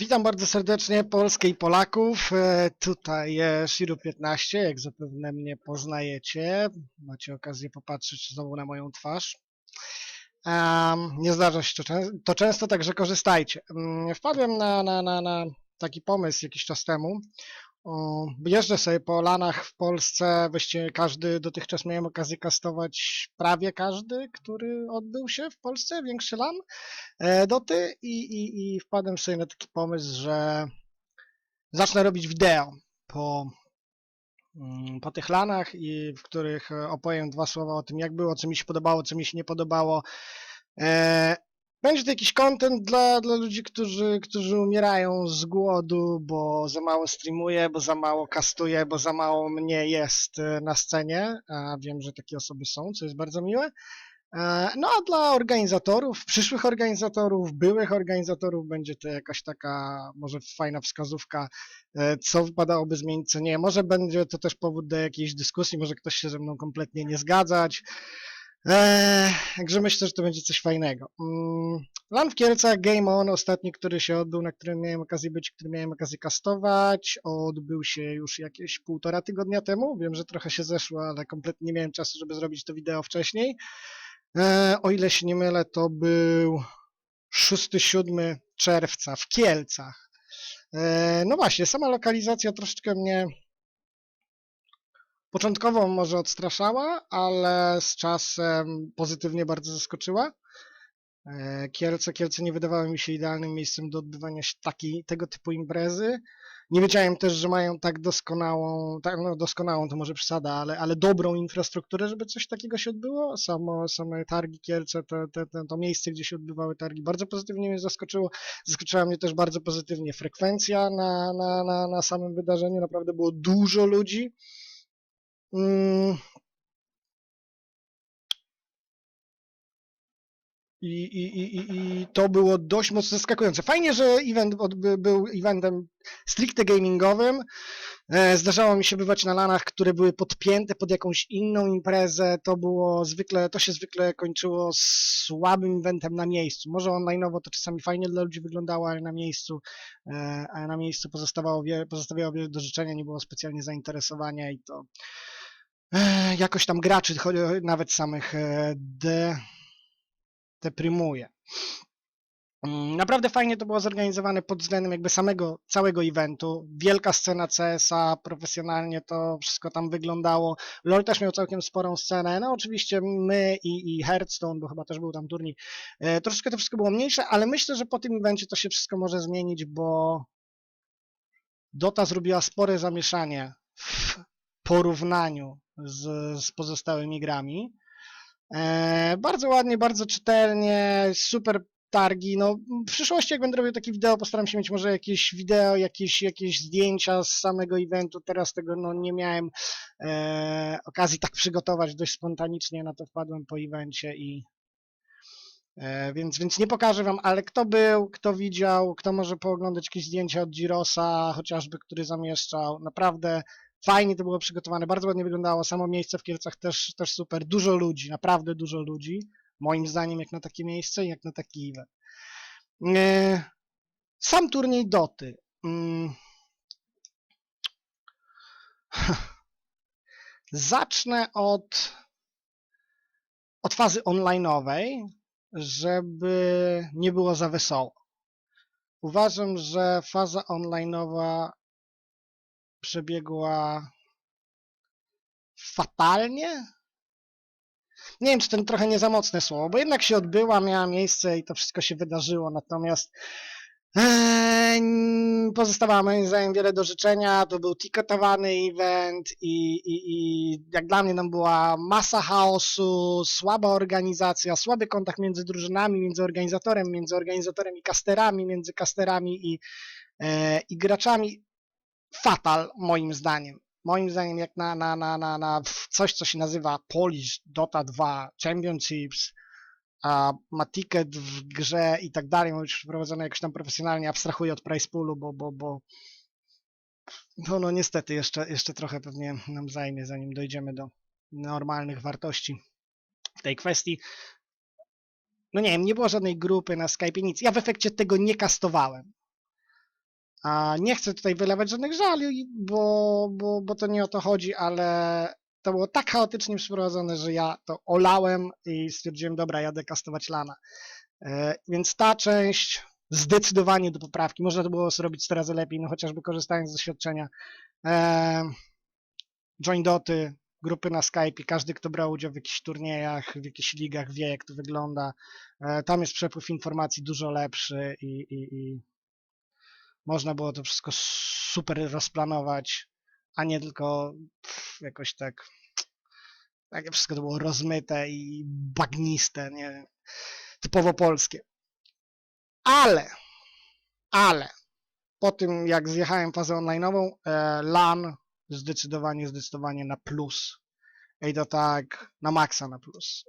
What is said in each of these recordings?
Witam bardzo serdecznie Polskę i Polaków. E, Tutaj e, Shiru15, jak zapewne mnie poznajecie. Macie okazję popatrzeć znowu na moją twarz. Nie zdarza się to często, także korzystajcie. Mm, Wpadłem na, na, na, na taki pomysł jakiś czas temu. Jeżdżę sobie po lanach w Polsce, właściwie każdy, dotychczas miałem okazję kastować prawie każdy, który odbył się w Polsce, większy lan e, doty i, i, i wpadłem sobie na taki pomysł, że zacznę robić wideo po, mm, po tych lanach, i w których e, opowiem dwa słowa o tym, jak było, co mi się podobało, co mi się nie podobało. Będzie to jakiś content dla, dla ludzi, którzy, którzy umierają z głodu, bo za mało streamuję, bo za mało kastuję, bo za mało mnie jest e, na scenie, a wiem, że takie osoby są, co jest bardzo miłe. E, No a dla organizatorów, przyszłych organizatorów, byłych organizatorów będzie to jakaś taka może fajna wskazówka, e, co wypadałoby zmienić, co nie. Może będzie to też powód do jakiejś dyskusji, może ktoś się ze mną kompletnie nie zgadzać. Eee, Także myślę, że to będzie coś fajnego. Mm, Lan w Kielcach, Game On, ostatni, który się odbył, na którym miałem okazję być, który miałem okazję kastować, odbył się już jakieś półtora tygodnia temu. Wiem, że trochę się zeszło, ale kompletnie nie miałem czasu, żeby zrobić to wideo wcześniej. E, o ile się nie mylę, to był 6-7 czerwca w Kielcach. E, no właśnie, sama lokalizacja troszeczkę mnie początkowo może odstraszała, ale z czasem pozytywnie bardzo zaskoczyła. E, Kielce, Kielce nie wydawały mi się idealnym miejscem do odbywania takiej, tego typu imprezy. Nie wiedziałem też, że mają tak doskonałą, tak, no doskonałą to może przesada, ale, ale dobrą infrastrukturę, żeby coś takiego się odbyło. Samo, same targi Kielce, te, te, te, to miejsce, gdzie się odbywały targi, bardzo pozytywnie mnie zaskoczyło. Zaskoczyła mnie też bardzo pozytywnie frekwencja na, na, na, na samym wydarzeniu. Naprawdę było dużo ludzi. Mm. I, i, i, i- to było dość mocno zaskakujące. Fajnie, że event był eventem stricte gamingowym. E, Zdarzało mi się bywać na lanach, które były podpięte pod jakąś inną imprezę. To było zwykle, to się zwykle kończyło słabym eventem na miejscu. Może online'owo to czasami fajnie dla ludzi wyglądało, ale na miejscu, ale na miejscu pozostawało pozostawiało wiele do życzenia, nie było specjalnie zainteresowania i to jakoś tam graczy, nawet samych e, de, deprymuje. Mm, Naprawdę fajnie to było zorganizowane pod względem jakby samego całego eventu. Wielka scena CS-a, profesjonalnie to wszystko tam wyglądało. LoL też miał całkiem sporą scenę. No oczywiście my i, i Hearthstone, bo chyba też był tam turniej. E, troszkę to wszystko było mniejsze, ale myślę, że po tym evencie to się wszystko może zmienić, bo Dota zrobiła spore zamieszanie w porównaniu z, z pozostałymi grami. E, bardzo ładnie, bardzo czytelnie, super targi. No, w przyszłości, jak będę robił takie wideo, postaram się mieć może jakieś wideo, jakieś, jakieś zdjęcia z samego eventu. Teraz tego no, nie miałem e, okazji tak przygotować dość spontanicznie, na to wpadłem po evencie i e, więc, więc nie pokażę wam, ale kto był, kto widział, kto może pooglądać jakieś zdjęcia od Girosa, chociażby, który zamieszczał. Naprawdę fajnie to było przygotowane, bardzo ładnie wyglądało. Samo miejsce w Kielcach też, też super. Dużo ludzi, naprawdę dużo ludzi. Moim zdaniem, jak na takie miejsce jak na taki event. E, Sam turniej Doty. Mm. Zacznę od, od fazy online'owej, żeby nie było za wesoło. Uważam, że faza online'owa przebiegła fatalnie. Nie wiem, czy to trochę nie za mocne słowo, bo jednak się odbyła, miała miejsce i to wszystko się wydarzyło, natomiast Eee, Pozostawała moim zdaniem wiele do życzenia. To był tiketowany event i, i, i jak dla mnie tam była masa chaosu, słaba organizacja, słaby kontakt między drużynami, między organizatorem, między organizatorem i kasterami, między kasterami i, e, i graczami. Fatal moim zdaniem. Moim zdaniem jak na, na, na, na, na coś, co się nazywa Polish Dota 2 Championships, a ma ticket w grze i tak dalej, ma być przeprowadzone jakoś tam profesjonalnie, abstrahuję od price poolu, bo, bo, bo no, no niestety jeszcze, jeszcze trochę pewnie nam zajmie, zanim dojdziemy do normalnych wartości w tej kwestii. No nie wiem, nie było żadnej grupy na Skype, nic. Ja w efekcie tego nie kastowałem. A nie chcę tutaj wylewać żadnych żali, bo, bo, bo to nie o to chodzi, ale to było tak chaotycznie przeprowadzone, że ja to olałem i stwierdziłem, dobra, jadę kastować lana. E, Więc ta część zdecydowanie do poprawki. Można to było zrobić 100 razy lepiej, no chociażby korzystając z doświadczenia e, join doty, grupy na Skype, każdy, kto brał udział w jakichś turniejach, w jakichś ligach, wie, jak to wygląda. E, Tam jest przepływ informacji dużo lepszy i, i, i można było to wszystko super rozplanować, a nie tylko pff, jakoś tak takie wszystko to było rozmyte i bagniste, nie? Typowo polskie. Ale, ale po tym jak zjechałem fazę online'ową, e, LAN zdecydowanie, zdecydowanie na plus. I to tak na maksa na plus.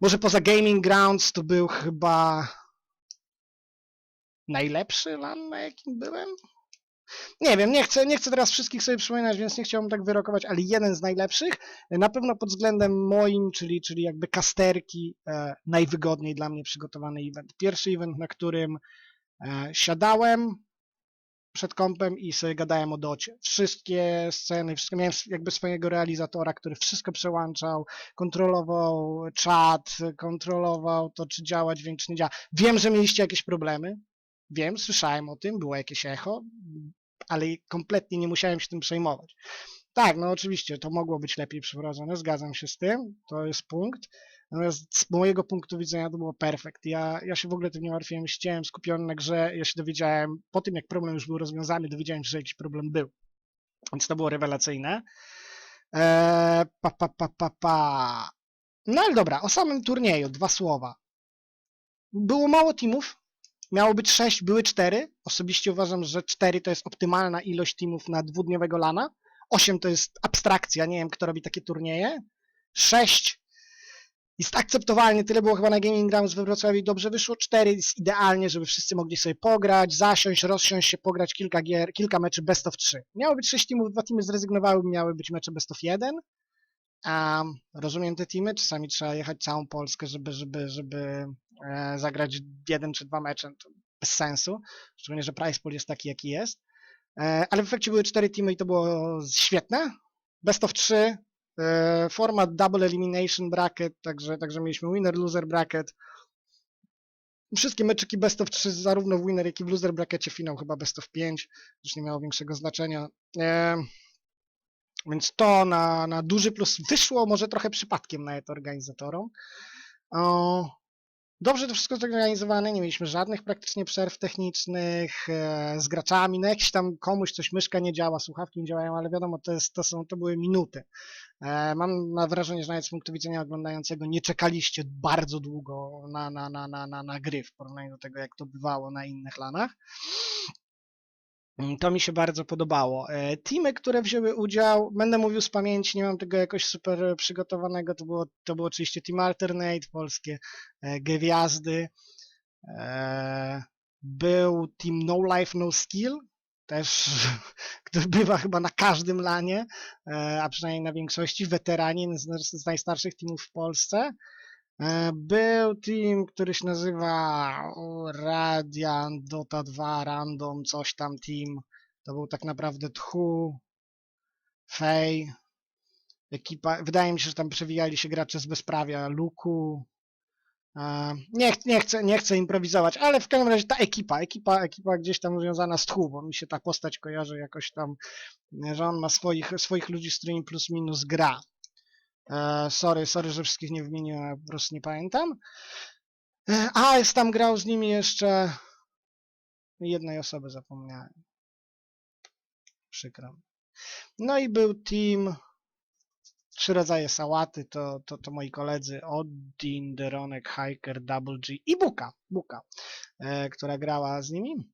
Może poza Gaming Grounds to był chyba najlepszy LAN, na jakim byłem? Nie wiem, nie chcę, nie chcę teraz wszystkich sobie przypominać, więc nie chciałbym tak wyrokować, ale jeden z najlepszych, na pewno pod względem moim, czyli, czyli jakby kasterki, e, najwygodniej dla mnie przygotowany event. Pierwszy event, na którym e, siadałem przed kompem i sobie gadałem o docie. Wszystkie sceny, wszystko miałem jakby swojego realizatora, który wszystko przełączał, kontrolował czat, kontrolował to, czy działa dźwięk, czy nie działa. Wiem, że mieliście jakieś problemy, wiem, słyszałem o tym, było jakieś echo, ale kompletnie nie musiałem się tym przejmować. Tak, no oczywiście, to mogło być lepiej przeprowadzone, zgadzam się z tym, to jest punkt. Natomiast z mojego punktu widzenia to było perfekt. Ja, ja się w ogóle tym nie martwiłem, siedziałem skupiony na grze, ja się dowiedziałem, po tym jak problem już był rozwiązany, dowiedziałem się, że jakiś problem był. Więc to było rewelacyjne. Eee, pa, pa, pa, pa, pa. No ale dobra, o samym turnieju, dwa słowa. Było mało teamów, Miało być 6, były 4. Osobiście uważam, że 4 to jest optymalna ilość teamów na dwudniowego lana. 8 to jest abstrakcja, nie wiem kto robi takie turnieje. 6 jest akceptowalnie, tyle było chyba na Gaming Grounds we Wrocławiu, dobrze wyszło. 4 jest idealnie, żeby wszyscy mogli sobie pograć, zasiąść, rozsiąść się, pograć kilka gier, kilka meczy best of 3. Miało być 6 teamów, dwa teamy zrezygnowały, miały być mecze best of 1. Um, rozumiem te teamy, czasami trzeba jechać całą Polskę, żeby, żeby, żeby zagrać jeden czy dwa mecze, to bez sensu, szczególnie, że price pool jest taki, jaki jest. E, ale w efekcie były cztery teamy i to było świetne. Best of 3, e, format double elimination bracket, także, także mieliśmy winner, loser bracket. Wszystkie meczyki best of 3, zarówno w winner, jak i w loser brackecie, finał chyba best of 5, już nie miało większego znaczenia. E, więc to na, na duży plus wyszło może trochę przypadkiem nawet organizatorom. O, Dobrze to wszystko zorganizowane, nie mieliśmy żadnych praktycznie przerw technicznych e, z graczami, no jakiś tam komuś coś myszka nie działa, słuchawki nie działają, ale wiadomo, to, jest, to, są, to były minuty. E, mam wrażenie, że nawet z punktu widzenia oglądającego nie czekaliście bardzo długo na, na, na, na, na, na gry w porównaniu do tego, jak to bywało na innych lanach. Mm, To mi się bardzo podobało. E, Teamy, które wzięły udział, będę mówił z pamięci, nie mam tego jakoś super przygotowanego, to było, to było oczywiście Team Alternate, polskie e, gwiazdy. E, Był Team No Life, No Skill, też, który bywa chyba na każdym lanie, a przynajmniej na większości, weterani z, z najstarszych teamów w Polsce. E, Był team, który się nazywa o, Radiant, Dota 2, Random, coś tam team. To był tak naprawdę Tchu, Fej, ekipa. Wydaje mi się, że tam przewijali się gracze z bezprawia, Luku. E, Nie, nie, chcę, nie chcę improwizować, ale w każdym razie ta ekipa, ekipa, ekipa gdzieś tam związana z Tchu, bo mi się ta postać kojarzy jakoś tam, że on ma swoich, swoich ludzi, z którymi plus minus gra. E, sorry, sorry, że wszystkich nie wymieniłem, po prostu nie pamiętam. E, a, jest tam grał z nimi jeszcze jednej osoby zapomniałem. Przykro. No i był team trzy rodzaje sałaty, to, to, to moi koledzy Odin, Deronek, Hiker, Double G i Buka, Buka e, która grała z nimi.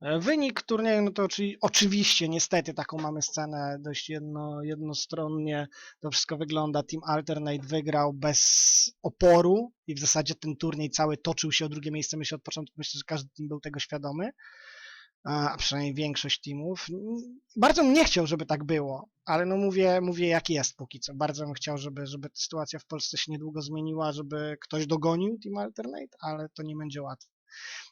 E, Wynik turnieju, no to oczy, oczywiście, niestety, taką mamy scenę dość jedno, jednostronnie. To wszystko wygląda. Team Alternate wygrał bez oporu i w zasadzie ten turniej cały toczył się o drugie miejsce. Myślę od początku, myślę, że każdy team był tego świadomy, a a przynajmniej większość teamów. Bardzo bym nie chciał, żeby tak było, ale no mówię, mówię jak jest póki co. Bardzo bym chciał, żeby, żeby sytuacja w Polsce się niedługo zmieniła, żeby ktoś dogonił Team Alternate, ale to nie będzie łatwe.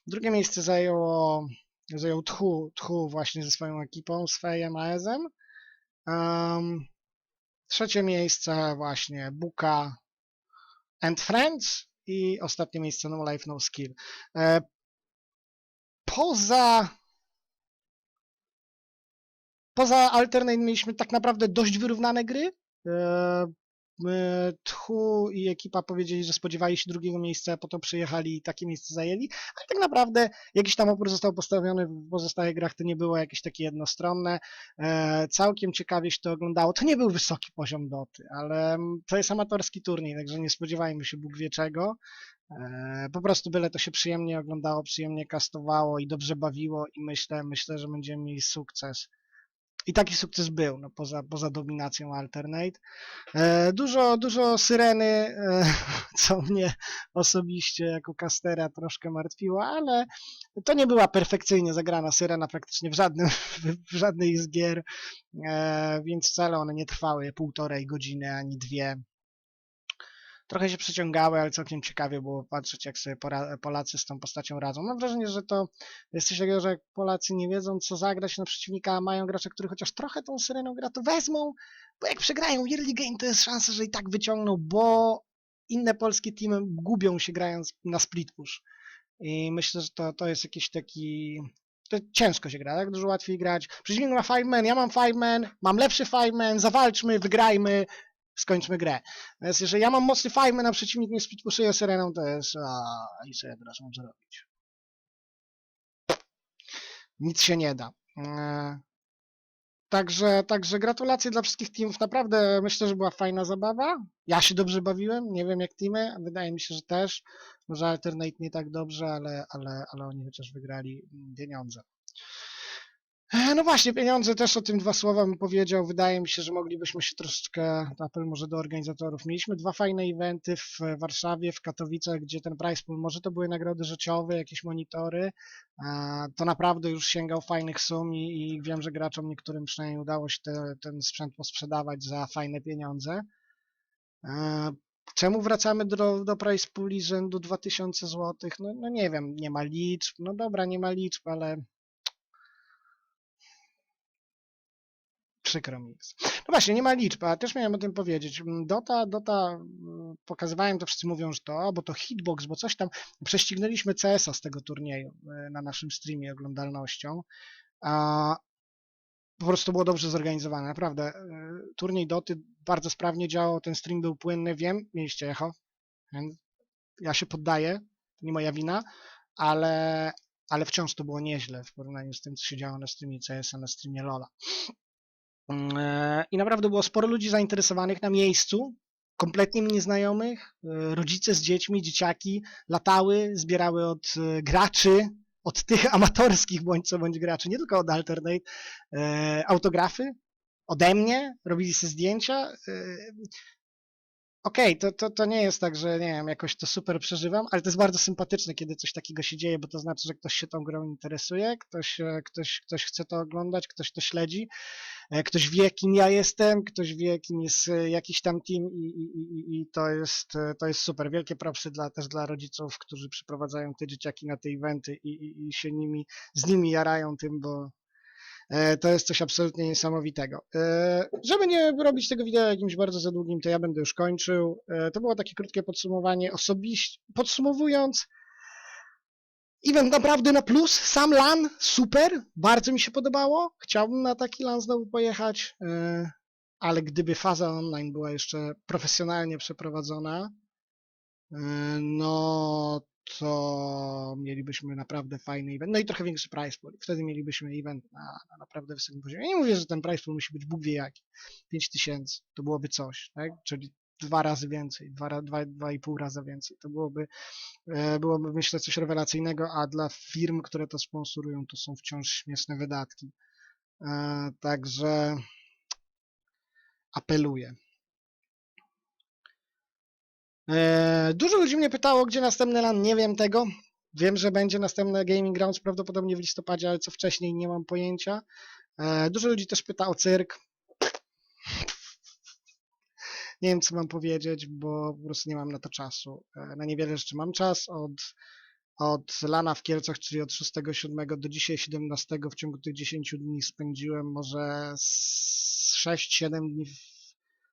Drugie miejsce zajęło, zajął Tchu, Tchu właśnie ze swoją ekipą, z Fejem ASM. Um, trzecie miejsce właśnie Buka and Friends i ostatnie miejsce No Life No Skill. E, poza poza Alternate mieliśmy tak naprawdę dość wyrównane gry. E, my, Tchu i ekipa powiedzieli, że spodziewali się drugiego miejsca, a potem przyjechali i takie miejsce zajęli, ale tak naprawdę jakiś tam opór został postawiony w pozostałych grach, to nie było jakieś takie jednostronne. E, całkiem ciekawie się to oglądało. To nie był wysoki poziom doty, ale mm, to jest amatorski turniej, także nie spodziewajmy się Bóg wie czego. E, po prostu byle to się przyjemnie oglądało, przyjemnie kastowało i dobrze bawiło i myślę, myślę, że będziemy mieli sukces. I taki sukces był, no, poza, poza dominacją Alternate. E, dużo, dużo syreny, e, co mnie osobiście jako kastera troszkę martwiło, ale to nie była perfekcyjnie zagrana syrena praktycznie w, żadnym, w żadnej z gier, e, więc wcale one nie trwały półtorej godziny ani dwie. Trochę się przeciągały, ale całkiem ciekawie było patrzeć, jak sobie Polacy z tą postacią radzą. Mam wrażenie, że to jest coś takiego, że Polacy nie wiedzą, co zagrać na przeciwnika, a mają gracze, którzy chociaż trochę tą syreną gra, to wezmą, bo jak przegrają early game, to jest szansa, że i tak wyciągną, bo inne polskie teamy gubią się grając na split push. I myślę, że to, to jest jakiś taki... To ciężko się gra, tak? Dużo łatwiej grać. Przeciwnik ma five man, ja mam five man, mam lepszy five man, zawalczmy, wygrajmy, skończmy grę. Więc jeżeli ja mam mocny five man, a przeciwnik mnie split pushuje syreną, to jest... A, i co ja teraz mam zrobić? Nic się nie da. E, Także, także gratulacje dla wszystkich teamów. Naprawdę myślę, że była fajna zabawa. Ja się dobrze bawiłem. Nie wiem jak teamy. Wydaje mi się, że też. Może Alternate nie tak dobrze, ale, ale, ale oni chociaż wygrali pieniądze. E, No właśnie, pieniądze też o tym dwa słowa bym powiedział. Wydaje mi się, że moglibyśmy się troszeczkę, apel może do organizatorów. Mieliśmy dwa fajne eventy w Warszawie, w Katowicach, gdzie ten prize pool, może to były nagrody rzeczowe, jakieś monitory, a to naprawdę już sięgał fajnych sum i, i wiem, że graczom niektórym przynajmniej udało się te, ten sprzęt posprzedawać za fajne pieniądze. E, Czemu wracamy do, do price pooli rzędu 2000 zł? No, no nie wiem, nie ma liczb. No dobra, nie ma liczb, ale przykro mi jest. No właśnie, nie ma liczb, a też miałem o tym powiedzieć. Mm, Dota, Dota, mm, pokazywałem to, wszyscy mówią, że to, bo to hitbox, bo coś tam, prześcignęliśmy CS-a z tego turnieju e, na naszym streamie oglądalnością, a po prostu było dobrze zorganizowane, naprawdę. e, Turniej Doty bardzo sprawnie działał, ten stream był płynny, wiem, mieliście echo, ja się poddaję, to nie moja wina, ale, ale wciąż to było nieźle w porównaniu z tym, co się działo na streamie CS-a, na streamie LoL'a. Mm, e, I naprawdę było sporo ludzi zainteresowanych na miejscu, kompletnie mi nieznajomych. e, Rodzice z dziećmi, dzieciaki latały, zbierały od e, graczy, od tych amatorskich bądź co bądź graczy, nie tylko od Alternate, autografy ode mnie, robili sobie zdjęcia. Okej, to, to, to nie jest tak, że nie wiem, jakoś to super przeżywam, ale to jest bardzo sympatyczne, kiedy coś takiego się dzieje, bo to znaczy, że ktoś się tą grą interesuje, ktoś, e, ktoś, ktoś chce to oglądać, ktoś to śledzi, e, ktoś wie, kim ja jestem, ktoś wie, kim jest e, jakiś tam team i, i, i, i to, jest, to jest super. Wielkie propsy dla, też dla rodziców, którzy przyprowadzają te dzieciaki na te eventy i, i, i się nimi, z nimi jarają tym, bo, To jest coś absolutnie niesamowitego. E, Żeby nie robić tego wideo jakimś bardzo za długim, to ja będę już kończył. E, To było takie krótkie podsumowanie. Osobiście, podsumowując, event naprawdę na plus. Sam LAN super, bardzo mi się podobało. Chciałbym na taki LAN znowu pojechać, e, ale gdyby faza online była jeszcze profesjonalnie przeprowadzona, e, no to mielibyśmy naprawdę fajny event, no i trochę większy price pool. Wtedy mielibyśmy event na, na naprawdę wysokim poziomie. Ja nie mówię, że ten price pool musi być Bóg wie jaki. 5000 to byłoby coś, tak? Czyli dwa razy więcej, dwa, dwa, dwa i pół razy więcej. To byłoby, e, byłoby myślę coś rewelacyjnego, a dla firm, które to sponsorują, to są wciąż śmieszne wydatki. E, Także apeluję. E, Dużo ludzi mnie pytało, gdzie następny LAN. Nie wiem tego. Wiem, że będzie następne Gaming Grounds prawdopodobnie w listopadzie, ale co wcześniej nie mam pojęcia. E, Dużo ludzi też pyta o cyrk. Nie wiem, co mam powiedzieć, bo po prostu nie mam na to czasu. E, Na niewiele rzeczy mam czas. Od od lana w Kielcach, czyli od 6-7 do dzisiaj 17 w ciągu tych 10 dni spędziłem może z 6-7 dni, w,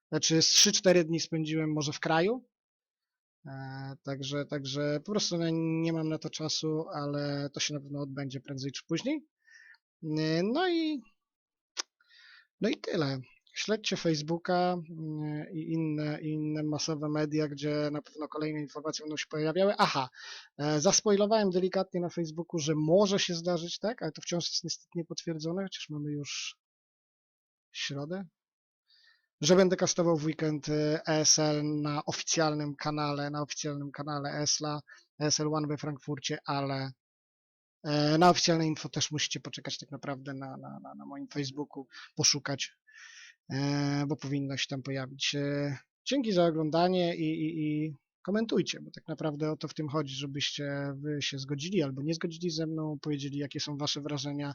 znaczy z 3-4 dni spędziłem może w kraju. E, Także, także po prostu no, nie mam na to czasu, ale to się na pewno odbędzie prędzej czy później. E, No i no i tyle. Śledźcie Facebooka mm, i inne, inne masowe media, gdzie na pewno kolejne informacje będą się pojawiały. Aha, e, zaspoilowałem delikatnie na Facebooku, że może się zdarzyć, tak, ale to wciąż jest niestety niepotwierdzone, chociaż mamy już środę, że będę kastował w weekend e, ESL na oficjalnym kanale, na oficjalnym kanale ESLA, ESL One we Frankfurcie, ale e, na oficjalne info też musicie poczekać tak naprawdę na, na, na, na moim Facebooku, poszukać, e, bo powinno się tam pojawić. E, Dzięki za oglądanie i, i, i komentujcie, bo tak naprawdę o to w tym chodzi, żebyście wy się zgodzili albo nie zgodzili ze mną, powiedzieli jakie są wasze wrażenia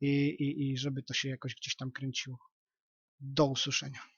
i, i, i żeby to się jakoś gdzieś tam kręciło. Do usłyszenia.